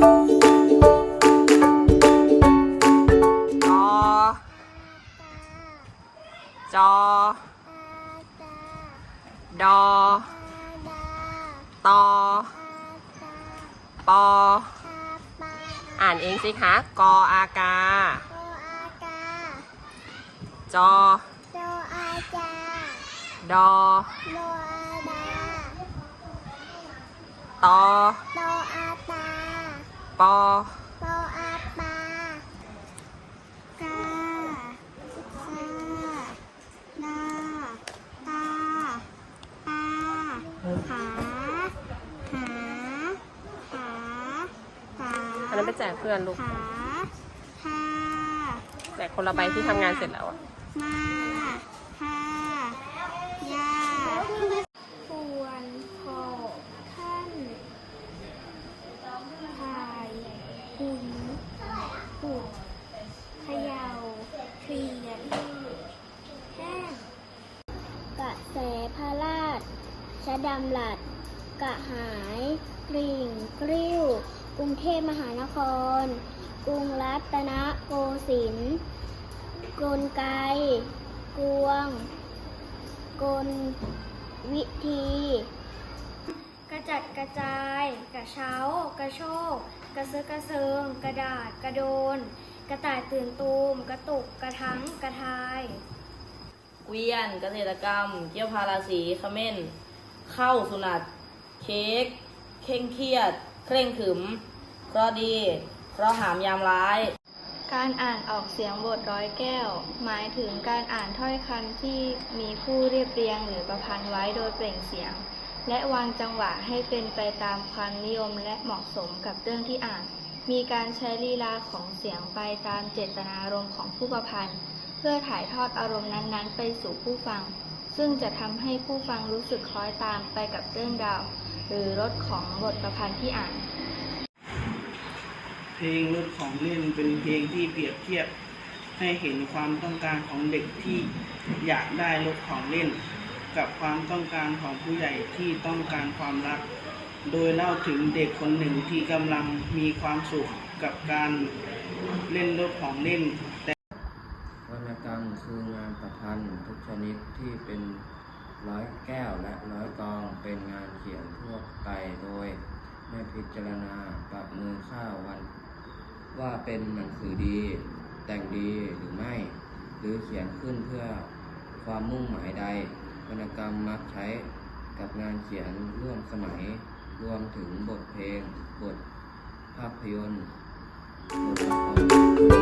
จอจอ ดอ ตอ ปอ อ่านเองสิคะ กออากา จอ ดอ ตอ ปออันนั้นไปแจกเพื่อนลูกขาหาแจกคนละใบที่ทำงานเสร็จแล้วอะมาหายาควรขอท่านถ่ายหุนปุดเข ยาวเขียนแห้งกระแสพระราชชดำหลัด กระหายกริ่งกริ้ว กรุงเทพมหานคร กรุงรัตนโกสินทร์กลไก กวง กลวิธี กระจัดกระจาย กระเช้า กระโชก กระเซอะกระเซิง กระดาษ กระโดน กระต่ายตื่นตูม กระตุก กระทังกระทาย เกวียน เกษตรกรรม เกี่ยวพาราสีเขม้นเข้าสุนัตเค้กเคร่งเครียด เคร่งขรึมเคราะห์ดีเคราะห์หามยามร้าย การอ่านออกเสียงบทร้อยแก้ว หมายถึงการอ่านถ้อยคำที่มีผู้เรียบเรียงหรือประพันธ์ไว้โดยเปล่งเสียง และวางจังหวะให้เป็นไปตามความนิยมและเหมาะสมกับเรื่องที่อ่าน มีการใช้ลีลาของเสียงไปตามเจตนารมณ์ของผู้ประพันธ์ เพื่อถ่ายทอดอารมณ์นั้นๆ ไปสู่ผู้ฟัง ซึ่งจะทำให้ผู้ฟังรู้สึกคล้อยตามไปกับเรื่องราว หรือรสของบทประพันธ์ที่อ่าน เพลงรถของเล่นเป็นเพลงที่เปรียบเทียบให้เห็นความต้องการของเด็กที่อยากได้รถของเล่น กับความต้องการของผู้ใหญ่ที่ต้องการความรัก โดยเล่าถึงเด็กคนหนึ่งที่กำลังมีความสุขกับการเล่นรถของเล่น แต่วรรณกรรมคืองานประพันธ์ทุกชนิดที่เป็นร้อยแก้วและร้อยกองเป็นงานเขียนทั่วไปโดยไม่พิจารณาปรับมือค่าวัน ว่าเป็นหนังสือดี แต่งดีหรือไม่ หรือเขียนขึ้นเพื่อความมุ่งหมายใด วรรณกรรมมักใช้กับงานเขียนร่วมสมัย รวมถึงบทเพลง บทภาพยนตร์บทละคร